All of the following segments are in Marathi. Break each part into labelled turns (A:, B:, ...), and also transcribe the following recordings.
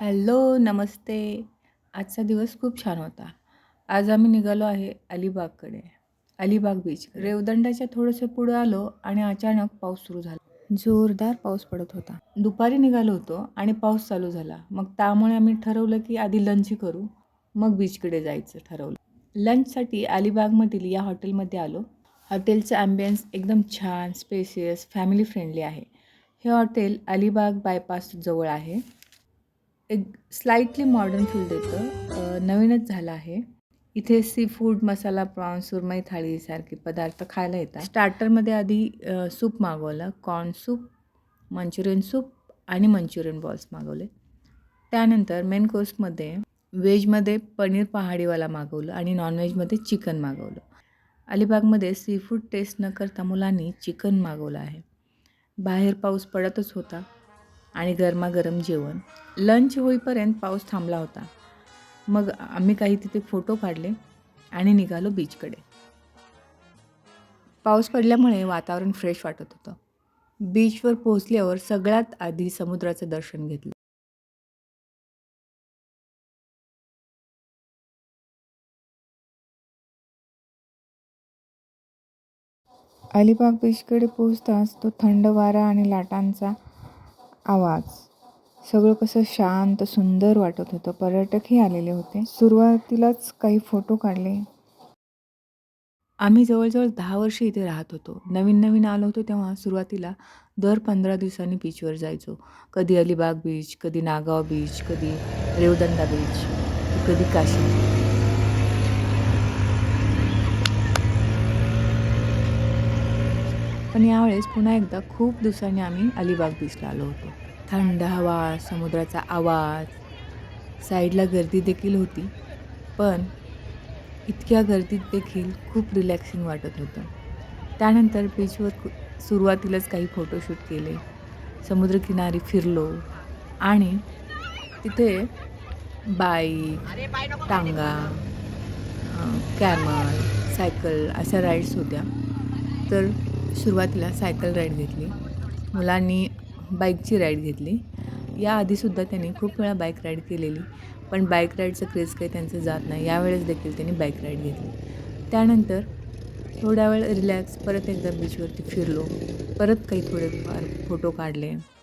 A: हॅलो नमस्ते. आजचा दिवस खूप छान होता. आज आम्ही निघालो आहे अलिबागकडे. अलिबाग बीच रेवदंडाच्या थोडंसं पुढं आलो आणि अचानक पाऊस सुरू झाला. जोरदार पाऊस पडत होता. दुपारी निघालो होतो आणि पाऊस चालू झाला. मग त्यामुळे आम्ही ठरवलं की आधी लंच करू. मग बीचकडे जायचं ठरवलं. लंचसाठी अलिबागमधील या हॉटेलमध्ये आलो. हॉटेलचं ॲम्बियन्स एकदम छान स्पेसियस फॅमिली फ्रेंडली आहे. हे हॉटेल अलिबाग बायपास जवळ आहे. एक स्लाइटली मॉडर्न फील देतं. नवीनच झालं आहे. इथे सी फूड मसाला प्रॉन सुरमई थाळीसारखे पदार्थ खायला येतात. स्टार्टरमध्ये आधी सूप मागवलं. कॉर्न सूप मंचुरियन सूप आणि मंचुरियन बॉल्स मागवले. त्यानंतर मेन कोर्समध्ये व्हेजमध्ये पनीर पहाडीवाला मागवलं आणि नॉनव्हेजमध्ये चिकन मागवलं. अलिबागमध्ये सी फूड टेस्ट न करता मुलांनी चिकन मागवलं आहे. बाहेर पाऊस पडतच होता आणि गरमागरम जेवण. लंच होईपर्यंत पाऊस थांबला होता. मग आम्ही काही तिथे फोटो काढले आणि निघालो बीचकडे पाऊस पडल्यामुळे वातावरण फ्रेश वाटत होतं. बीचवर पोहोचल्यावर सगळ्यात आधी समुद्राचं दर्शन घेतलं. अलिबाग बीचकडे पोहोचताच तो थंड वारा आणि लाटांचा आवाज. सगळं कसं शांत सुंदर वाटत होतं. पर्यटकही आलेले होते. सुरुवातीलाच काही फोटो काढले. आम्ही जवळजवळ दहा वर्ष इथे राहत होतो. नवीन नवीन आलो होतो तेव्हा सुरुवातीला दर पंधरा दिवसांनी बीचवर जायचो. कधी अलिबाग बीच कधी नागाव बीच कधी रेवदंडा बीच कधी काशी. पण यावेळेस पुन्हा एकदा खूप दिवसांनी आम्ही अलिबाग बीचला आलो होतो. थंड हवा समुद्राचा आवाज साईडला गर्दी देखील होती. पण इतक्या गर्दीत देखील खूप रिलॅक्सिंग वाटत होतं. त्यानंतर बीचवर सुरुवातीलाच काही फोटोशूट केले. समुद्रकिनारी फिरलो आणि तिथे बाईक टांगा कॅमल सायकल अशा राईड्स होत्या. तर सुरुवातीला सायकल राईड घेतली. मुलांनी बाईकची राईड घेतली. याआधीसुद्धा त्यांनी खूप वेळा बाईक राईड केलेली पण बाईक राईडचं क्रेज काही त्यांचं जात नाही. यावेळेस देखील त्यांनी बाईक राईड घेतली. त्यानंतर थोड्या वेळ रिलॅक्स परत एकदा बीचवरती फिरलो. परत काही थोडेफार फोटो काढले.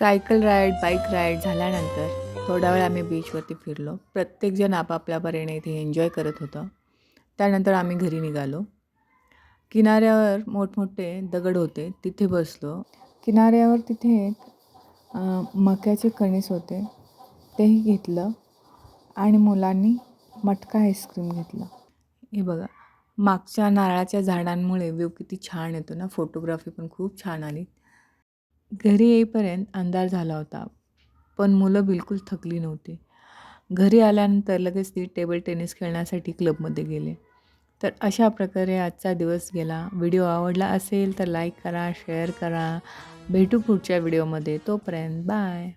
A: सायकल राईड बाईक राईड झाल्यानंतर थोडा वेळ आम्ही बीचवरती फिरलो. प्रत्येकजण आपापल्या परीने इथे एन्जॉय करत होतं. त्यानंतर आम्ही घरी निघालो. किनाऱ्यावर मोठमोठे दगड होते. तिथे बसलो. किनाऱ्यावर तिथे एक मक्याचे कणीस होते. तेही घेतलं आणि मुलांनी मटका आईस्क्रीम घेतलं. हे बघा मागच्या नारळाच्या झाडांमुळे व्यू किती छान येतो ना. फोटोग्राफी पण खूप छान आली. घरी येईपर्यंत अंधार झाला होता. पण मुलं बिलकुल थकली नव्हती. घरी आल्यानंतर लगेच ती टेबल टेनिस खेळण्यासाठी क्लबमध्ये गेले. तर अशा प्रकारे आजचा दिवस गेला. व्हिडिओ आवडला असेल तर लाईक करा शेअर करा. भेटू पुढच्या व्हिडिओमध्ये. तोपर्यंत बाय.